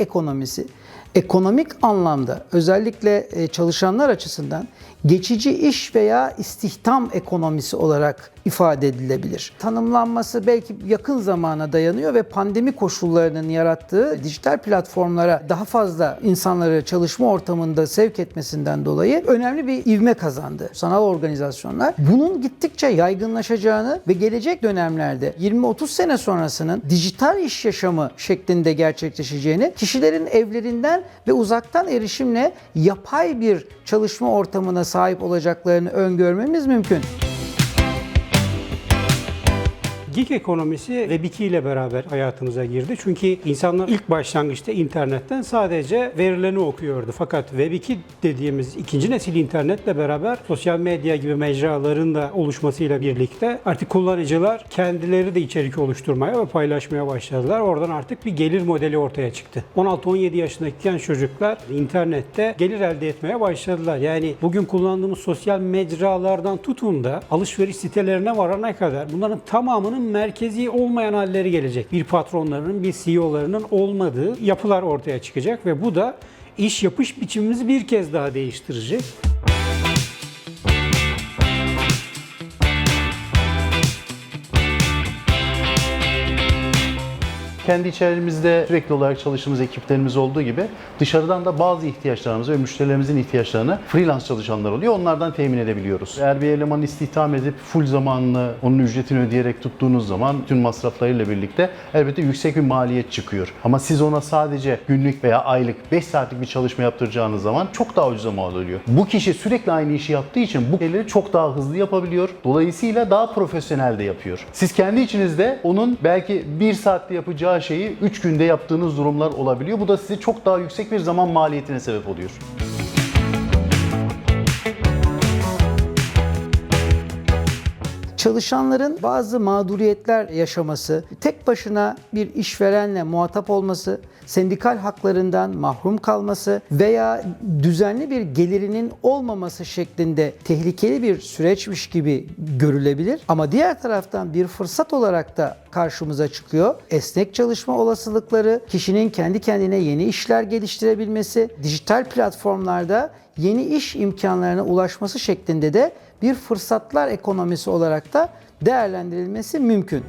ekonomisi ekonomik anlamda özellikle e, çalışanlar açısından geçici iş veya istihdam ekonomisi olarak ifade edilebilir. Tanımlanması belki yakın zamana dayanıyor ve pandemi koşullarının yarattığı dijital platformlara daha fazla insanları çalışma ortamında sevk etmesinden dolayı önemli bir ivme kazandı sanal organizasyonlar. Bunun gittikçe yaygınlaşacağını ve gelecek dönemlerde 20-30 sene sonrasının dijital iş yaşamı şeklinde gerçekleşeceğini, kişilerin evlerinden ve uzaktan erişimle yapay bir çalışma ortamına sahip olacaklarını öngörmemiz mümkün. Gig ekonomisi Web2 ile beraber hayatımıza girdi. Çünkü insanlar ilk başlangıçta internetten sadece verilerini okuyordu. Fakat Web2 dediğimiz ikinci nesil internetle beraber sosyal medya gibi mecraların da oluşmasıyla birlikte artık kullanıcılar kendileri de içerik oluşturmaya ve paylaşmaya başladılar. Oradan artık bir gelir modeli ortaya çıktı. 16-17 yaşındaki çocuklar internette gelir elde etmeye başladılar. Yani bugün kullandığımız sosyal mecralardan tutun da alışveriş sitelerine varana kadar bunların tamamının merkezi olmayan halleri gelecek. Bir patronlarının, bir CEO'larının olmadığı yapılar ortaya çıkacak ve bu da iş yapış biçimimizi bir kez daha değiştirecek. Kendi içerimizde sürekli olarak çalıştığımız ekiplerimiz olduğu gibi dışarıdan da bazı ihtiyaçlarımızı ve müşterilerimizin ihtiyaçlarını freelance çalışanlar oluyor. Onlardan temin edebiliyoruz. Eğer bir elemanı istihdam edip full zamanlı onun ücretini ödeyerek tuttuğunuz zaman tüm masraflarıyla birlikte elbette yüksek bir maliyet çıkıyor. Ama siz ona sadece günlük veya aylık 5 saatlik bir çalışma yaptıracağınız zaman çok daha ucuza mal oluyor. Bu kişi sürekli aynı işi yaptığı için bu şeyleri çok daha hızlı yapabiliyor. Dolayısıyla daha profesyonel de yapıyor. Siz kendi içinizde onun belki 1 saatte yapacağı şeyi 3 günde yaptığınız durumlar olabiliyor. Bu da size çok daha yüksek bir zaman maliyetine sebep oluyor. çalışanların bazı mağduriyetler yaşaması, tek başına bir işverenle muhatap olması, sendikal haklarından mahrum kalması veya düzenli bir gelirinin olmaması şeklinde tehlikeli bir süreçmiş gibi görülebilir. Ama diğer taraftan bir fırsat olarak da karşımıza çıkıyor. Esnek çalışma olasılıkları, kişinin kendi kendine yeni işler geliştirebilmesi, dijital platformlarda yeni iş imkanlarına ulaşması şeklinde de bir fırsatlar ekonomisi olarak da değerlendirilmesi mümkün.